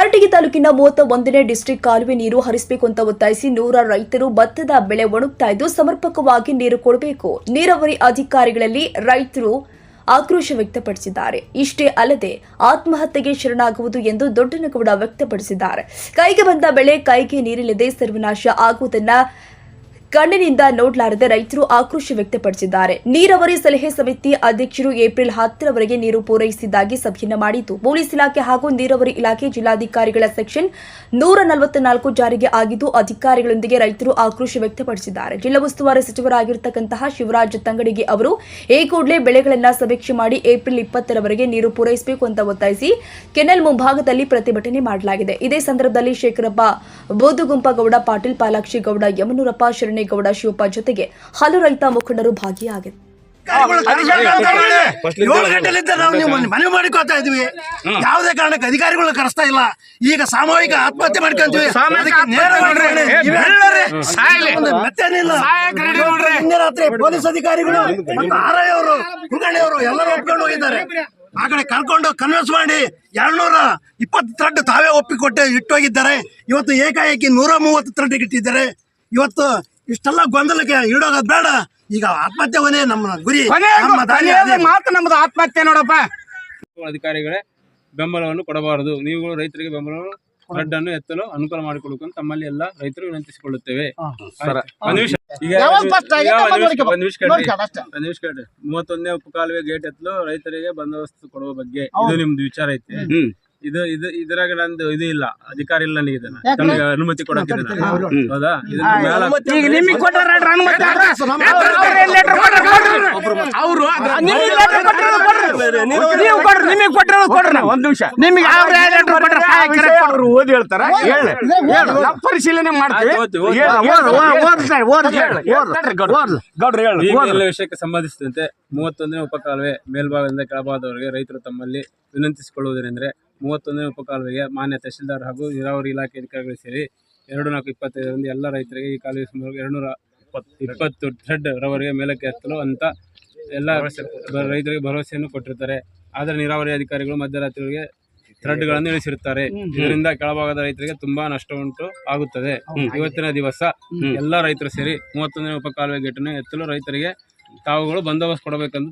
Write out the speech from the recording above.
ಕಾರಟಗಿ ತಾಲೂಕಿನ ಮೂವತ್ತ ಒಂದನೇ ಡಿಸ್ಟಿಕ್ ಕಾಲುವೆ ನೀರು ಹರಿಸಬೇಕು ಅಂತ ಒತ್ತಾಯಿಸಿ ನೂರ ರೈತರು ಭತ್ತದ ಬೆಳೆ ಒಣಗ್ತಾ ಇದ್ದು ಸಮರ್ಪಕವಾಗಿ ನೀರು ಕೊಡಬೇಕು. ನೀರಾವರಿ ಅಧಿಕಾರಿಗಳಲ್ಲಿ ರೈತರು ಆಕ್ರೋಶ ವ್ಯಕ್ತಪಡಿಸಿದ್ದಾರೆ. ಇಷ್ಟೇ ಅಲ್ಲದೆ ಆತ್ಮಹತ್ಯೆಗೆ ಶರಣಾಗುವುದು ಎಂದು ದೊಡ್ಡನಗೌಡ ವ್ಯಕ್ತಪಡಿಸಿದ್ದಾರೆ. ಕೈಗೆ ಬಂದ ಬೆಳೆ ಕೈಗೆ ನೀರಿಲ್ಲದೆ ಸರ್ವನಾಶ ಆಗುವುದನ್ನ ಕಣ್ಣಿನಿಂದ ನೋಡಲಾರದೆ ರೈತರು ಆಕ್ರೋಶ ವ್ಯಕ್ತಪಡಿಸಿದ್ದಾರೆ. ನೀರಾವರಿ ಸಲಹೆ ಸಮಿತಿ ಅಧ್ಯಕ್ಷರು ಏಪ್ರಿಲ್ ಹತ್ತರವರೆಗೆ ನೀರು ಪೂರೈಸಿದ್ದಾಗಿ ಸಭೆಯನ್ನು ಮಾಡಿತು ಪೊಲೀಸ್ ಇಲಾಖೆ ಹಾಗೂ ನೀರಾವರಿ ಇಲಾಖೆ ಜಿಲ್ಲಾಧಿಕಾರಿಗಳ ಸೆಕ್ಷನ್ ನೂರ ನಲವತ್ನಾಲ್ಕು ಜಾರಿಗೆ ಆಗಿದ್ದು, ಅಧಿಕಾರಿಗಳೊಂದಿಗೆ ರೈತರು ಆಕ್ರೋಶ ವ್ಯಕ್ತಪಡಿಸಿದ್ದಾರೆ. ಜಿಲ್ಲಾ ಉಸ್ತುವಾರಿ ಸಚಿವರಾಗಿರ್ತಕ್ಕಂತಹ ಶಿವರಾಜ್ ತಂಗಡಿಗೆ ಅವರು ಈ ಕೂಡಲೇ ಬೆಳೆಗಳನ್ನು ಸಮೀಕ್ಷೆ ಮಾಡಿ ಏಪ್ರಿಲ್ ಇಪ್ಪತ್ತರವರೆಗೆ ನೀರು ಪೂರೈಸಬೇಕು ಅಂತ ಒತ್ತಾಯಿಸಿ ಕೆನಲ್ ಮುಂಭಾಗದಲ್ಲಿ ಪ್ರತಿಭಟನೆ ಮಾಡಲಾಗಿದೆ. ಇದೇ ಸಂದರ್ಭದಲ್ಲಿ ಶೇಖರಪ್ಪ ಬೋಧಗುಂಪಗೌಡ, ಪಾಟೀಲ್ ಪಾಲಾಕ್ಷಿ ಗೌಡ, ಯಮನೂರಪ್ಪ ಶರಣೇಗೌಡ ಶಿವಪ್ಪ ಜೊತೆಗೆ ಹಲವು ರೈತ ಮುಖಂಡರು ಭಾಗಿಯಾಗಿದ್ದರು. ಏಳು ಗಂಟೆಲಿದ್ದ ನಾವು ನೀವು ಮನವಿ ಮಾಡಿಕೊಳ್ತಾ ಇದ್ವಿ ಯಾವುದೇ ಕಾರಣಕ್ಕೆ ಅಧಿಕಾರಿಗಳು ಕರೆಸ್ತಾ ಇಲ್ಲ. ಈಗ ಸಾಮೂಹಿಕ ಆತ್ಮಹತ್ಯೆ ಮಾಡ್ಕೊಂತೀವಿ. ನಿನ್ನೆ ರಾತ್ರಿ ಪೊಲೀಸ್ ಅಧಿಕಾರಿಗಳು ಮತ್ತು ಆರ್ ಐ ಅವರು ಕುಲಕರ್ಣಿಯವರು ಎಲ್ಲರೂ ಒಪ್ಕೊಂಡು ಹೋಗಿದ್ದಾರೆ. ಆ ಕಡೆ ಕರ್ಕೊಂಡು ಕನ್ವಿನ್ಸ್ ಮಾಡಿ ಎರಡ್ನೂರ ಇಪ್ಪತ್ತು ಥ್ರೆಡ್ ತಾವೇ ಒಪ್ಪಿಕೊಟ್ಟೆ ಇಟ್ಟೋಗಿದ್ದಾರೆ ಇವತ್ತು ಏಕಾಏಕಿ ನೂರ ಮೂವತ್ತು ಥ್ರೆಡ್ ಇಟ್ಟಿದ್ದಾರೆ. ಇವತ್ತು ಇಷ್ಟೆಲ್ಲ ಗೊಂದಲಕ್ಕೆ ಈಡೋಗೋದು ಬೇಡ. ಈಗ ಆತ್ಮಹತ್ಯೆ ಒಂದೇ ನಮ್ಮ ಗುರಿ ನಮ್ಮ ದಾರಿ ಅದೇ. ಮಾತು ನಮ್ದು ಆತ್ಮಹತ್ಯೆ ನೋಡಪ್ಪ. ಅಧಿಕಾರಿಗಳೇ ಬೆಂಬಲವನ್ನು ಕೊಡಬಾರದು. ನೀವುಗಳು ರೈತರಿಗೆ ಬೆಂಬಲವನ್ನು ಫ್ಲಡ್ ಅನ್ನು ಎತ್ತಲು ಅನುಕೂಲ ಮಾಡಿಕೊಡಬೇಕು ಅಂತ ತಮ್ಮಲ್ಲಿ ಎಲ್ಲ ರೈತರು ವಿನಂತಿಸಿಕೊಳ್ಳುತ್ತೇವೆ. ಆಯ್ತು. ಒಂದ್ ನಿಮಿಷ. ಈಗ ಯಾವಾಗ first ಆಗಿದೆ ಈಗ ಒಂದ್ ನಮ್ಮ ನಿಮಿಷ- ಒಂದ್ ನಿಮಿಷ ಕೇಳ್ರಿ. ನೋಡ್ಕೊಳ್ಳಿ ಅಷ್ಟೇ. ಒಂದ್ ನಿಮಿಷ ಕೇಳ್ರಿ ಮೂವತ್ತೊಂದನೇ ಉಪಕಾಲುವೆ ಗೇಟ್ ಎತ್ತಲು ರೈತರಿಗೆ ಬಂದೋಬಸ್ತ್ ಕೊಡುವ ಬಗ್ಗೆ ಇದು ನಿಮ್ದು ವಿಚಾರ ಐತಿ. ಇದು ಇದು ಇದ್ರಾಗ ನಂದು ಇದು ಇಲ್ಲ ಅಧಿಕಾರ ಇಲ್ಲ ನನಗೆ ಇದನ್ನ. ಅನುಮತಿ ಕೊಡಕ್ಕೆ ಹೌದಾ? ಇದನ್ನ ಮ್ಯಾಲ ಈಗ ನಿಮಗೆ ಕೊಟ್ಟಾರ ನೋಡ್ರಿ ಅನುಮತಿ ಆದ್ರೆ ಅವ್ರು ಏನ್ letter ಕೊಟ್ಟಾರ ಕೊಡ್ರಿ. ಅವ್ರು ನಿಮಗೆ letter ಕೊಟ್ಟಿರೋದು ಕೊಡ್ರಿ. ನೀವು ಕೊಡ್ರಿ ನಿಮಗೆ ಕೊಟ್ಟಿರೋದು ಕೊಡ್ರಿ ಒಂದ್ ನಿಮಿಷ. ನಿಮಗೆ ಅವ್ರು ಯಾವ ಲೆಟರ್ ಕೊಟ್ಟಾರ ಅವ್ರು ಓದಿ ಹೇಳ್ತಾರ ಹೇಳಿ. ಪರಿಶೀಲನೆ ಮಾಡ್ತೀವಿ. ಹೇಳು. ಗೌಡ್ರು. ಹೇಳು ಎಲ್ಲ ವಿಷಯಕ್ಕೆ ಸಂಬಂಧಿಸಿದಂತೆ ಮೂವತ್ತೊಂದನೇ ಉಪಕಾಲುವೆ ಮೇಲ್ಭಾಗದಿಂದ ಕೆಳಭಾಗದವರೆಗೆ ರೈತರು ತಮ್ಮಲ್ಲಿ ವಿನಂತಿಸಿಕೊಳ್ಳುವುದೇನೆಂದರೆ ಮೂವತ್ತೊಂದನೇ ಉಪಕಾಲುವೆಗೆ ಮಾನ್ಯ ತಹಶೀಲ್ದಾರ್ ಹಾಗೂ ನೀರಾವರಿ ಇಲಾಖೆ ಅಧಿಕಾರಿಗಳು ಸೇರಿ ಎರಡು ನಾಲ್ಕು ಇಪ್ಪತ್ತೈದರಿಂದ ಎಲ್ಲ ರೈತರಿಗೆ ಈ ಕಾಲುವೆ ಸುಮಾರು ಎರಡುನೂರ ಇಪ್ಪತ್ತು ಥ್ರೆಡ್ ರವರೆಗೆ ಮೇಲಕ್ಕೆ ಎತ್ತಲು ಅಂತ ಎಲ್ಲ ರೈತರಿಗೆ ಭರವಸೆಯನ್ನು ಕೊಟ್ಟಿರ್ತಾರೆ. ಆದರೆ ನೀರಾವರಿ ಅಧಿಕಾರಿಗಳು ಮಧ್ಯರಾತ್ರಿಗೆ ಥ್ರೆಡ್ಗಳನ್ನು ಇಳಿಸಿರುತ್ತಾರೆ. ಇದರಿಂದ ಕೆಳಭಾಗದ ರೈತರಿಗೆ ತುಂಬಾ ನಷ್ಟ ಉಂಟು ಆಗುತ್ತದೆ. ಇವತ್ತಿನ ದಿವಸ ಎಲ್ಲ ರೈತರು ಸೇರಿ ಮೂವತ್ತೊಂದನೇ ಉಪಕಾಲುವೆ ಗೇಟನ್ನು ಎತ್ತಲು ರೈತರಿಗೆ ತಾವುಗಳು ಬಂದೋಬಸ್ತ್ ಕೊಡಬೇಕೆಂದು